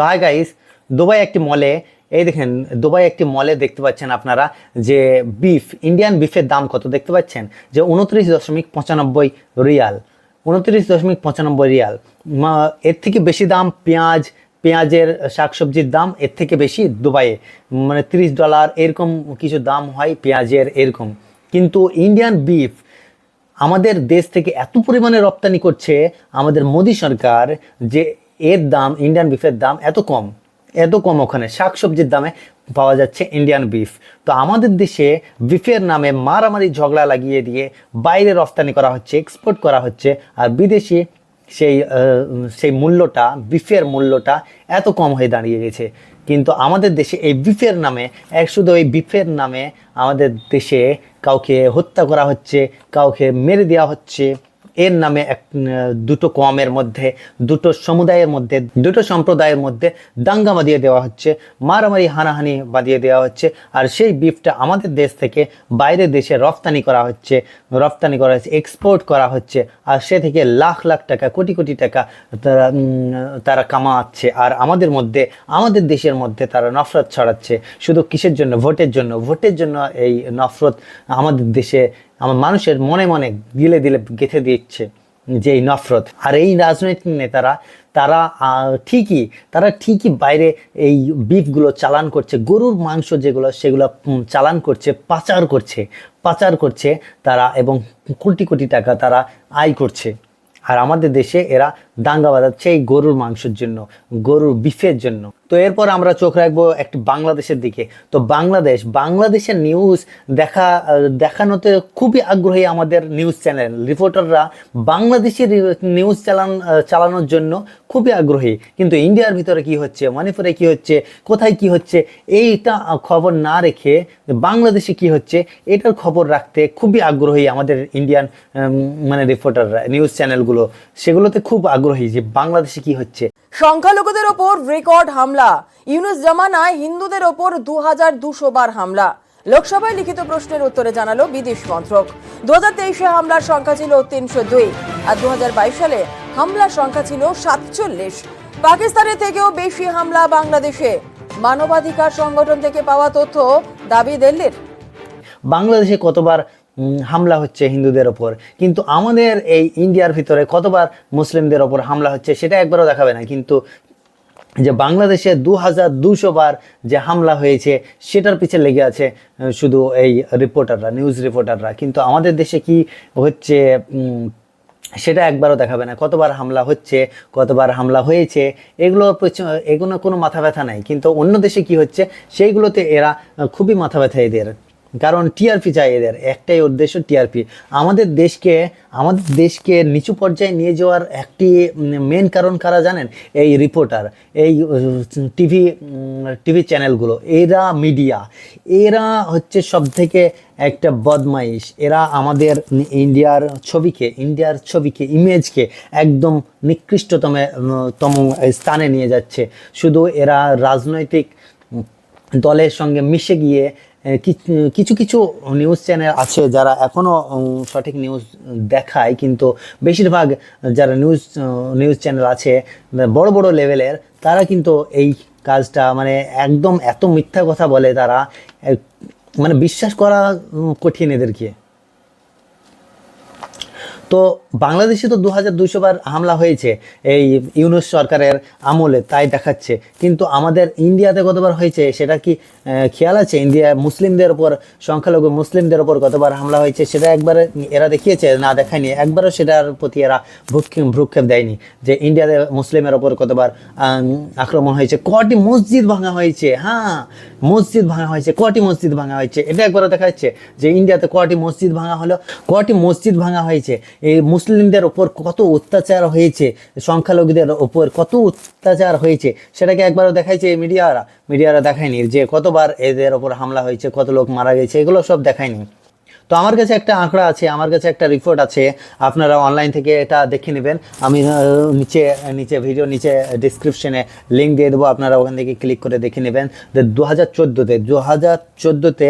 তো hi guys Dubai একটি মলে এই দেখেন দুবাই একটি মলে দেখতে পাচ্ছেন আপনারা যে বিফ ইন্ডিয়ান বিফের দাম কত দেখতে পাচ্ছেন? যে উনত্রিশ দশমিক পঁচানব্বই রিয়াল, উনত্রিশ দশমিক পঁচানব্বই রিয়াল। এর থেকে বেশি দাম পেঁয়াজ, পেঁয়াজের শাকসবজির দাম এর থেকে বেশি দুবাইয়ে মানে তিরিশ ডলার এরকম কিছু দাম হয় পেঁয়াজের এরকম। কিন্তু ইন্ডিয়ান বিফ আমাদের দেশ থেকে এত পরিমাণে রপ্তানি করছে আমাদের মোদী সরকার যে এর দাম ইন্ডিয়ান বিফের দাম এত কম এত কম ওখানে। শাকসবজির দামে পাওয়া যাচ্ছে ইন্ডিয়ান বিফ তো আমাদের দেশে বিফের নামে মারামারি ঝগড়া লাগিয়ে দিয়ে বাইরে রপ্তানি করা হচ্ছে এক্সপোর্ট করা হচ্ছে, আর বিদেশি সেই সেই মূল্যটা বিফের মূল্যটা এত কম হয়ে দাঁড়িয়ে গেছে। কিন্তু আমাদের দেশে এই বিফের নামে, এক শুধু এই বিফের নামে আমাদের দেশে কাউকে হত্যা করা হচ্ছে, কাউকে মেরে দেওয়া হচ্ছে এর নামে এক দুটো কমের মধ্যে, দুটো সমুদায়ের মধ্যে, দুটো সম্প্রদায়ের মধ্যে দাঙ্গা বাঁধিয়ে দেওয়া হচ্ছে, মারামারি, হানাহানি বাঁধিয়ে দেওয়া হচ্ছে, আর সেই বিফটা আমাদের দেশ থেকে বাইরের দেশে রপ্তানি করা হচ্ছে, রপ্তানি করা হচ্ছে এক্সপোর্ট করা হচ্ছে, আর সে থেকে লাখ লাখ টাকা, কোটি কোটি টাকা তারা তারা কামাচ্ছে, আর আমাদের মধ্যে, আমাদের দেশের মধ্যে তারা নফরত ছড়াচ্ছে। শুধু কিসের জন্য? ভোটের জন্য। ভোটের জন্য এই নফরত আমাদের দেশে আমার মানুষের মনে মনে দিলে দিলে, গেঁথে দিচ্ছে যে এই নফরত। আর এই রাজনৈতিক নেতারা, তারা ঠিকই তারা ঠিকই বাইরে এই বিফগুলো চালান করছে। গরুর মাংস যেগুলো, সেগুলো চালান করছে, পাচার করছে পাচার করছে তারা এবং কোটি কোটি টাকা তারা আয় করছে। আর আমাদের দেশে এরা দাঙ্গা বাজাচ্ছে এই গরুর মাংসের জন্য, গরুর বিফের জন্য। তো এরপর আমরা চোখ রাখব একটি বাংলাদেশের দিকে। তো বাংলাদেশ, বাংলাদেশের নিউজ দেখা, দেখানোতে খুবই আগ্রহী আমাদের নিউজ চ্যানেল রিপোর্টাররা বাংলাদেশের নিউজ চালান, চালানোর জন্য খুবই আগ্রহী। কিন্তু ইন্ডিয়ার ভিতরে কি হচ্ছে, মণিপুরে কি হচ্ছে, কোথায় কি হচ্ছে, এইটা খবর না রেখে বাংলাদেশে কি হচ্ছে, এটার খবর রাখতে খুবই আগ্রহী আমাদের ইন্ডিয়ান মানে রিপোর্টাররা নিউজ চ্যানেলগুলো সেগুলোতে খুব আগ্রহী। যে বাংলাদেশে কি হচ্ছে। সংখ্যালঘুদের ওপর রেকর্ড হামলা। ইউনুস জামানায় হিন্দুদের ওপর দু হাজার দুশো বার হামলা। লোকসভায় লিখিত প্রশ্নের উত্তরে জানালো বিদেশ মন্ত্রক। দু হাজার তেইশে হামলার সংখ্যা ছিল তিনশো দুই আর দু হাজার বাইশ সালে হামলার সংখ্যা ছিল সাতচল্লিশ। পাকিস্তানের থেকেও বেশি হামলা বাংলাদেশে। মানবাধিকার সংগঠন থেকে পাওয়া তথ্য দাবি দিল্লির। বাংলাদেশে কতবার হামলা হচ্ছে হিন্দুদের ওপর। কিন্তু আমাদের এই ইন্ডিয়ার ভিতরে কতবার মুসলিমদের ওপর হামলা হচ্ছে সেটা একবারও দেখাবে না। কিন্তু যে বাংলাদেশে দু হাজার দুশো বার যে হামলা হয়েছে, সেটার পিছে লেগে আছে শুধু এই রিপোর্টাররা, নিউজ রিপোর্টাররা। কিন্তু আমাদের দেশে কি হচ্ছে সেটা একবারও দেখাবে না। কতবার হামলা হচ্ছে, কতবার হামলা হয়েছে এগুলো পেছ- এগুলো কোনো মাথা ব্যথা নাই। কিন্তু অন্য দেশে কি হচ্ছে, সেইগুলোতে এরা খুবই মাথা ব্যথা এদের। কারণ টিআরপি চাই এদের, একটাই উদ্দেশ্য টিআরপি। আমাদের দেশকে আমাদের দেশকে নিচু পর্যায়ে নিয়ে যাওয়ার একটি মেন কারণ কারা জানেন? এই রিপোর্টার এই টিভি টিভি চ্যানেলগুলো এরা মিডিয়া এরা হচ্ছে সব থেকে একটা বদমাইশ। এরা আমাদের ইন্ডিয়ার ছবিকে ইন্ডিয়ার ছবিকে ইমেজকে একদম নিকৃষ্টতম, তম স্থানে নিয়ে যাচ্ছে। শুধু এরা রাজনৈতিক দলের সঙ্গে মিশে গিয়ে কিছু কিছু নিউজ চ্যানেল আছে যারা এখনও সঠিক নিউজ দেখায়, কিন্তু বেশিরভাগ যারা নিউজ নিউজ চ্যানেল আছে বড় বড় লেভেলের তারা কিন্তু এই কাজটা মানে একদম এত মিথ্যা কথা বলে তারা মানে বিশ্বাস করা কঠিন এদেরকে। তো বাংলাদেশে তো দু হাজার বার হামলা হয়েছে এই ইউনুস সরকারের আমলে, তাই দেখাচ্ছে। কিন্তু আমাদের ইন্ডিয়াতে কতবার হয়েছে সেটা কি খেয়াল আছে? ইন্ডিয়া মুসলিমদের ওপর সংখ্যালঘু মুসলিমদের ওপর কতবার হামলা হয়েছে সেটা একবার এরা দেখিয়েছে, না দেখায়নি। একবারও সেটার প্রতি এরা ভ্রুক্ষেপ দেয়নি যে ইন্ডিয়াতে মুসলিমের ওপর কতবার আক্রমণ হয়েছে। কটি মসজিদ ভাঙা হয়েছে? হ্যাঁ মসজিদ ভাঙা হয়েছে। কটি মসজিদ ভাঙা হয়েছে? এটা একবারও দেখা যাচ্ছে যে ইন্ডিয়াতে কটি মসজিদ ভাঙা হলো কটি মসজিদ ভাঙা হয়েছে? এই মুসলিমদের ওপর কত অত্যাচার হয়েছে, সংখ্যালঘুদের ওপর কত অত্যাচার হয়েছে, সেটাকে একবারও দেখাইছে মিডিয়ারা। মিডিয়ারা দেখায়নি যে কতবার এদের ওপর হামলা হয়েছে, কত লোক মারা গেছে, এগুলো সব দেখায়নি। তো আমার কাছে একটা আঁকড়া আছে, আমার কাছে একটা রিপোর্ট আছে, আপনারা অনলাইন থেকে এটা দেখে নেবেন। আমি নিচে নিচে ভিডিও নিচে ডিসক্রিপশনে লিঙ্ক দিয়ে দেবো, আপনারা ওখান থেকে ক্লিক করে দেখে নেবেন। যে দু হাজার চোদ্দোতে দু হাজার চোদ্দোতে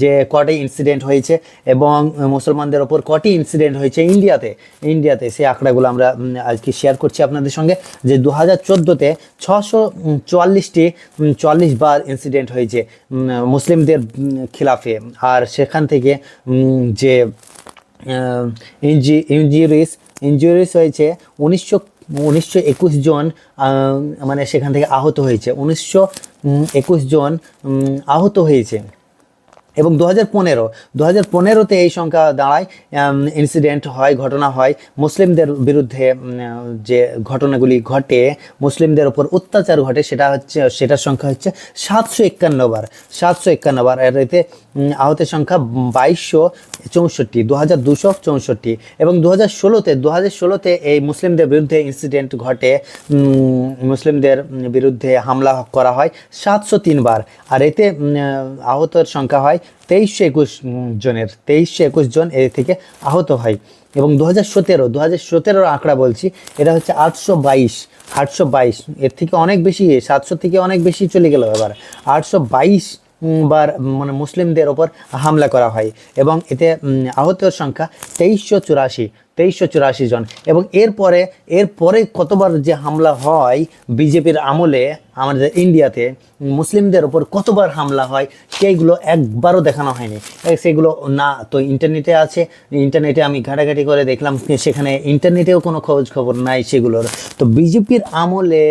যে কটি ইনসিডেন্ট হয়েছে এবং মুসলমানদের ওপর কটি ইনসিডেন্ট হয়েছে ইন্ডিয়াতে ইন্ডিয়াতে সেই আঁকড়াগুলো আমরা আজকে শেয়ার করছি আপনাদের সঙ্গে। যে দু হাজার চোদ্দোতে ছশো চুয়াল্লিশটি চুয়াল্লিশ বার ইনসিডেন্ট হয়েছে মুসলিমদের খিলাফে। আর সেখান থেকে যে ইঞ্জি, ইঞ্জুরিস ইঞ্জুরিস হয়েছে উনিশশো উনিশশো একুশ জন মানে সেখান থেকে আহত হয়েছে। উনিশশো একুশ জন আহত হয়েছে। এবং দু হাজার পনেরো দু হাজার পনেরোতে এই সংখ্যা দাঁড়ায় ইনসিডেন্ট হয়, ঘটনা হয়। মুসলিমদের বিরুদ্ধে যে ঘটনাগুলি ঘটে, মুসলিমদের ওপর অত্যাচার ঘটে, সেটা হচ্ছে, সেটার সংখ্যা হচ্ছে সাতশো একান্ন বার সাতশো একান্ন বার আর এতে আহতের সংখ্যা বাইশশো চৌষট্টি দু হাজার দুশো চৌষট্টি এবং দু হাজার ষোলোতে দু হাজার ষোলোতে এই মুসলিমদের বিরুদ্ধে ইনসিডেন্ট ঘটে মুসলিমদের বিরুদ্ধে হামলা করা হয় সাতশো তিনবার। আর এতে আহতের সংখ্যা হয় তেইশশো একুশ জনের তেইশশো একুশ জন এ থেকে আহত হয়। এবং দু হাজার সতেরো দু হাজার সতেরোর আঁকড়া বলছি, এটা হচ্ছে আটশো বাইশ আটশো বাইশ, এর থেকে অনেক বেশি, সাতশো থেকে অনেক বেশি চলে গেল এবার। আটশো বাইশ বার মানে মুসলিমদের ওপর হামলা করা হয় এবং এতে আহতের সংখ্যা তেইশশো চুরাশি তেইশশো চুরাশি জন। এবং এরপরে এরপরে কতবার যে হামলা হয় বিজেপির আমলে, আমাদের ইন্ডিয়াতে, মুসলিমদের ওপর কতবার হামলা হয় সেইগুলো একবারও দেখানো হয়নি। সেগুলো না, তো ইন্টারনেটে আছে। ইন্টারনেটে আমি ঘাটাঘাটি করে দেখলাম, সেখানে ইন্টারনেটেও কোনো খোঁজ খবর নাই সেগুলোর। তো বিজেপির আমলে,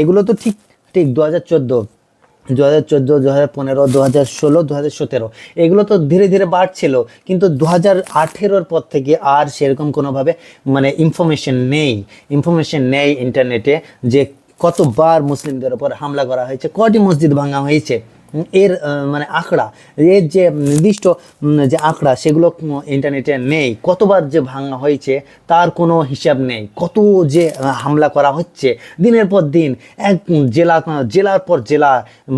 এগুলো তো ঠিক ঠিক দু হাজার চোদ্দ দু হাজার চোদ্দ দু হাজার পনেরো দু হাজার ষোলো দু হাজার সতেরো। এগুলো তো ধীরে ধীরে বাড়ছিল, কিন্তু দু হাজার আঠেরোর পর থেকে আর সেরকম কোনোভাবে মানে ইনফরমেশন নেই। ইনফরমেশন নেই ইন্টারনেটে যে কতবার মুসলিমদের ওপর হামলা করা হয়েছে কটি মসজিদ ভাঙা হয়েছে। এর মানে আঁকড়া, এর যে নির্দিষ্ট যে আঁকড়া, সেগুলো ইন্টারনেটে নেই। কতবার যে ভাঙা হয়েছে, তার কোনো হিসাব নেই। কত যে হামলা করা হচ্ছে, দিনের পর দিন এক জেলা, জেলার পর জেলা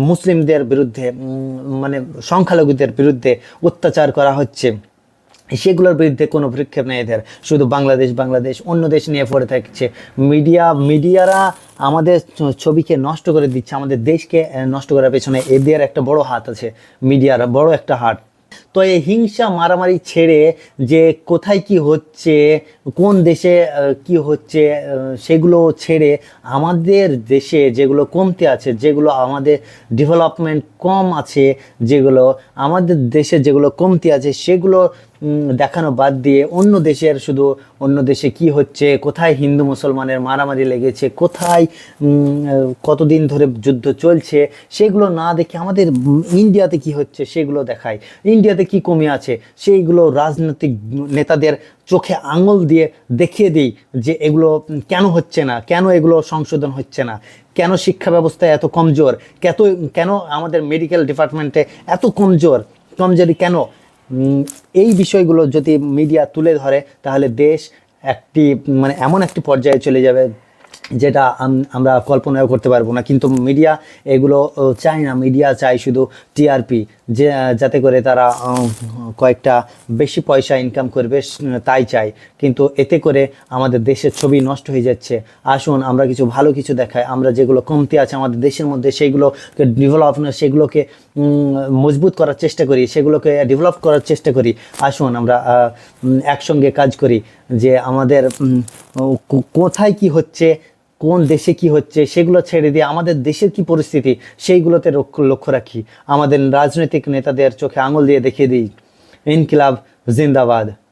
মুসলিমদের বিরুদ্ধে মানে সংখ্যালঘুদের বিরুদ্ধে অত্যাচার করা হচ্ছে। সেগুলোর বিরুদ্ধে কোনো ভ্রুক্ষেপ নেই এদের। শুধু বাংলাদেশ বাংলাদেশ, অন্য দেশ নিয়ে পড়ে থাকছে। মিডিয়া, মিডিয়ারা আমাদের ছবিকে নষ্ট করে দিচ্ছে, আমাদের দেশকে নষ্ট করার পেছনে এদের একটা বড় হাত আছে, মিডিয়ার বড় একটা হাত। তো এই হিংসা মারামারি ছেড়ে যে কোথায় কি হচ্ছে, কোন দেশে কি হচ্ছে সেগুলো ছেড়ে আমাদের দেশে যেগুলো কমতে আছে, যেগুলো আমাদের ডেভেলপমেন্ট কম আছে, যেগুলো আমাদের দেশে যেগুলো কমতি আছে, সেগুলো দেখানো বাদ দিয়ে অন্য দেশের শুধু অন্য দেশে কি হচ্ছে, কোথায় হিন্দু মুসলমানের মারামারি লেগেছে, কোথায় কতদিন ধরে যুদ্ধ চলছে, সেগুলো না দেখে আমাদের ইন্ডিয়াতে কি হচ্ছে সেগুলো দেখায়। ইন্ডিয়াতে কি কমে আছে সেইগুলো রাজনৈতিক নেতাদের চোখে আঙুল দিয়ে দেখিয়ে দিই যে এগুলো কেন হচ্ছে না, কেন এগুলো সংশোধন হচ্ছে না, কেন শিক্ষা ব্যবস্থা এত কমজোর, কেত, কেন আমাদের মেডিকেল ডিপার্টমেন্টে এত কমজোর, কমজোরি কেন? এই বিষয়গুলো যদি মিডিয়া তুলে ধরে, তাহলে দেশ একটি মানে এমন একটি পর্যায়ে চলে যাবে। যেটা আমরা কল্পনাও করতে পারব না। কিন্তু মিডিয়া এগুলো চায় না। মিডিয়া চায় শুধু টিআরপি যে, যাতে করে তারা কয়েকটা বেশি পয়সা ইনকাম করবে তাই চাই কিন্তু এতে করে আমাদের দেশের ছবি নষ্ট হয়ে যাচ্ছে। আসুন, আমরা কিছু ভালো কিছু দেখাই। আমরা যেগুলো কমতি আছে আমাদের দেশের মধ্যে সেইগুলোকে ডেভেলপ সেগুলোকে মজবুত করার চেষ্টা করি, সেগুলোকে ডেভেলপ করার চেষ্টা করি। আসুন, আমরা একসঙ্গে কাজ করি যে আমাদের কোথায় কি হচ্ছে কোন দেশে কি হচ্ছে, সেগুলো ছেড়ে দিয়ে আমাদের দেশের কি পরিস্থিতি, সেইগুলোতে লক্ষ্য- রাখি। আমাদের রাজনৈতিক নেতাদের চোখে আঙুল দিয়ে দেখিয়ে দিই। ইনকিলাব জিন্দাবাদ।